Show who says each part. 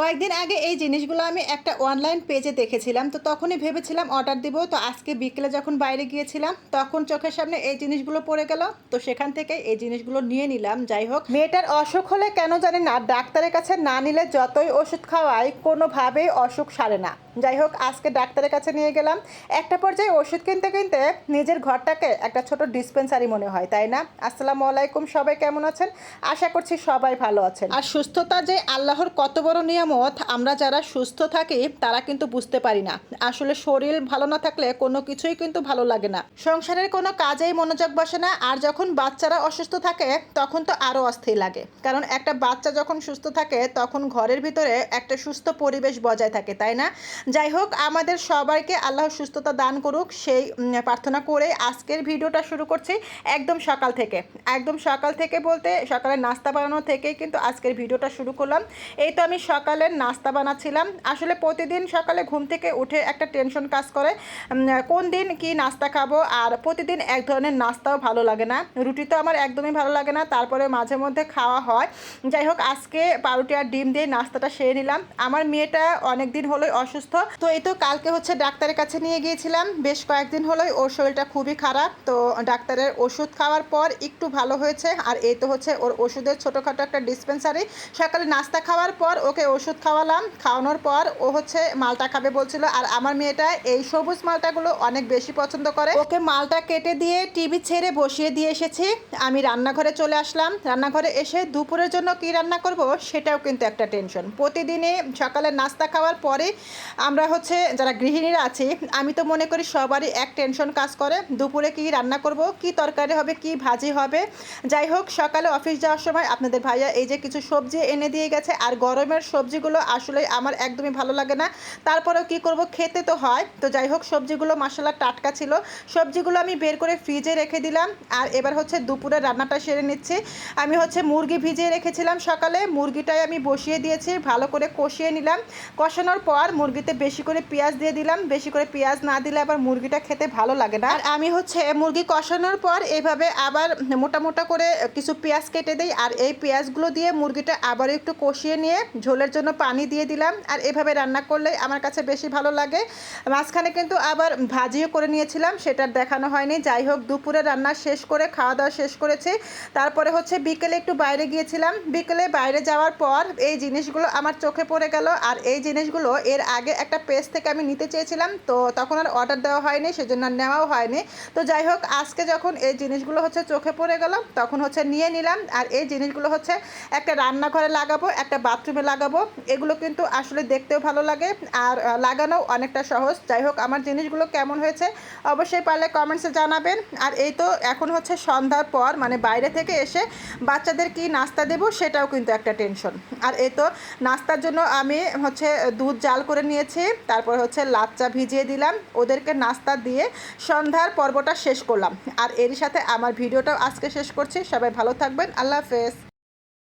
Speaker 1: কয়েকদিন আগে এই জিনিসগুলো আমি একটা অনলাইন পেজে দেখেছিলাম, তো তখনই ভেবেছিলাম অর্ডার দিব। তো আজকে বিকেলে যখন বাইরে গিয়েছিলাম, তখন চোখের সামনে এই জিনিসগুলো পড়ে গেল। তো সেখান থেকে এই জিনিসগুলো নিয়ে নিলাম, যাই হোক। মেয়েটার অসুখ হলে কেন জানি না, ডাক্তারের কাছে না নিলে যতই ওষুধ খাওয়াই কোনোভাবেই অসুখ সারে না। যাই হোক, আজকে ডাক্তারের কাছে নিয়ে গেলাম। একটা পর্যায়ে ওষুধ কিনতে কিনতে নিজের ঘরটাকে একটা ছোট ডিসপেন্সারি মনে হয়, তাই না? আসসালামু আলাইকুম, সবাই কেমন আছেন? আশা করছি সবাই ভালো আছেন। আর সুস্থতা যে আল্লাহর কত বড় নিয়ামত, আমরা যারা সুস্থ থাকি, তারা কিন্তু বুঝতে পারি না। আসলে শরীর ভালো না থাকলে কোনো কিছুই কিন্তু ভালো লাগে না। সংসারের কোনো কাজেই মনোযোগ বসে না, আর যখন বাচ্চারা অসুস্থ থাকে, তখন তো আরও অস্থির লাগে। কারণ একটা বাচ্চা যখন সুস্থ থাকে, তখন ঘরের ভিতরে একটা সুস্থ পরিবেশ বজায় থাকে, তাই না? যাই হোক, আমাদের সবাইকে আল্লাহ সুস্থতা দান করুক, সেই প্রার্থনা করে আজকের ভিডিওটা শুরু করছি একদম সকাল থেকে। একদম সকাল থেকে বলতে সকালে নাস্তা বানানো থেকেই কিন্তু আজকের ভিডিওটা শুরু করলাম। এই তো আমি সকালের নাস্তা বানাচ্ছিলাম। আসলে প্রতিদিন সকালে ঘুম থেকে উঠে একটা টেনশন কাজ করে কোন দিন কি নাস্তা খাব, আর প্রতিদিন এক ধরনের নাস্তাও ভালো লাগে না। রুটি তো আমার একদমই ভালো লাগে না, তারপরে মাঝে মধ্যে খাওয়া হয়। যাই হোক, আজকে পাউরুটি আর ডিম দিয়ে নাস্তাটা সেরে নিলাম। আমার মেয়েটা অনেক দিন হলোই অসুস্থ তো এই তো কালকে হচ্ছে ডাক্তারের কাছে নিয়ে গিয়েছিলাম। বেশ কয়েকদিন হলোই ওর শরীরটা খুবই খারাপ। তো ডাক্তারের ওষুধ খাওয়ার পর একটু ভালো হয়েছে। আর এই তো হচ্ছে ওর ওষুধের ছোটোখাটো একটা ডিসপেন্সারি সকালে নাস্তা খাওয়ার পর ওকে ওষুধ খাওয়ালাম। খাওয়ানোর পর ও হচ্ছে মালটা খাবে বলছিল। আর আমার মেয়েটা এই সবুজ মালটাগুলো অনেক বেশি পছন্দ করে। ওকে মালটা কেটে দিয়ে টিভি ছেড়ে বসিয়ে দিয়ে এসেছি। আমি রান্নাঘরে চলে আসলাম। রান্নাঘরে এসে দুপুরের জন্য কি রান্না করব সেটাও কিন্তু একটা টেনশন। প্রতিদিনে সকালে নাস্তা খাওয়ার পরে আমরা হচ্ছে যারা গৃহিণীরা আছি, আমি তো মনে করি সবারই এক টেনশন কাজ করে, দুপুরে কি রান্না করব, কি তরকারি হবে, কি ভাজি হবে। যাই হোক, সকালে অফিস যাওয়ার সময় আপনাদের ভাইয়া এই যে কিছু সবজি এনে দিয়ে গেছে, আর গরমের সবজিগুলো আসলে আমার একদমই ভালো লাগে না। তারপরেও কি করব, খেতে তো হয়। তো যাই হোক, সবজিগুলো মশলা টাটকা ছিল। সবজিগুলো আমি বের করে ফ্রিজে রেখে দিলাম, আর এবার হচ্ছে দুপুরে রান্নাটা সেরে নিচ্ছি। আমি হচ্ছে মুরগি ভিজিয়ে রেখেছিলাম সকালে, মুরগিটাই আমি বসিয়ে দিয়েছি, ভালো করে কষিয়ে নিলাম। কষানোর পর মুরগিতে বেশি করে পেঁয়াজ দিয়ে দিলাম, বেশি করে পেঁয়াজ না দিলে আবার মুরগিটা খেতে ভালো লাগে না। আর আমি হচ্ছে মুরগি কষানোর পর এভাবে আবার মোটা মোটা করে কিছু পেঁয়াজ কেটে দিই, আর এই পেঁয়াজগুলো দিয়ে মুরগিটা আবার একটু কষিয়ে নিয়ে ঝোলের জন্য পানি দিয়ে দিলাম। আর এভাবে রান্না করলে আমার কাছে বেশি ভালো লাগে। মাঝখানে কিন্তু আবার ভাজিও করে নিয়েছিলাম, সেটা দেখানো হয়নি। যাই হোক, দুপুরে রান্না শেষ করে, খাওয়া দাওয়া শেষ করেছি। তারপরে হচ্ছে বিকেলে একটু বাইরে গিয়েছিলাম। বিকেলে বাইরে যাওয়ার পর এই জিনিসগুলো আমার চোখে পড়ে গেল, আর এই জিনিসগুলো এর আগে একটা পেজ থেকে আমি নিতে চেয়েছিলাম, তো তখন আর অর্ডার দেওয়া হয়নি, সেজন্য আর নেওয়াও হয়নি। তো যাই হোক, আজকে যখন এই জিনিসগুলো হচ্ছে চোখে পড়ে গেল, তখন হচ্ছে নিয়ে নিলাম। আর এই জিনিসগুলো হচ্ছে একটা রান্নাঘরে লাগাবো, একটা বাথরুমে লাগাবো। এগুলো কিন্তু আসলে দেখতেও ভালো লাগে, আর লাগানোও অনেকটা সহজ। যাই হোক, আমার জিনিসগুলো কেমন হয়েছে অবশ্যই পারলে কমেন্টসে জানাবেন। আর এই তো এখন হচ্ছে সন্ধ্যার পর মানে বাইরে থেকে এসে বাচ্চাদের কি নাস্তা দেবো, সেটাও কিন্তু একটা টেনশন আর এই তো নাস্তার জন্য আমি হচ্ছে দুধ জাল করে নিয়েছি। তারপর হচ্ছে লাচ্চা ভিজিয়ে দিলাম। ওদেরকে নাস্তা দিয়ে সন্ধ্যার পর্বটা শেষ করলাম। আর এরই সাথে আমার ভিডিওটাও আজকে শেষ করছি। সবাই ভালো থাকবেন। আল্লাহ হাফেজ।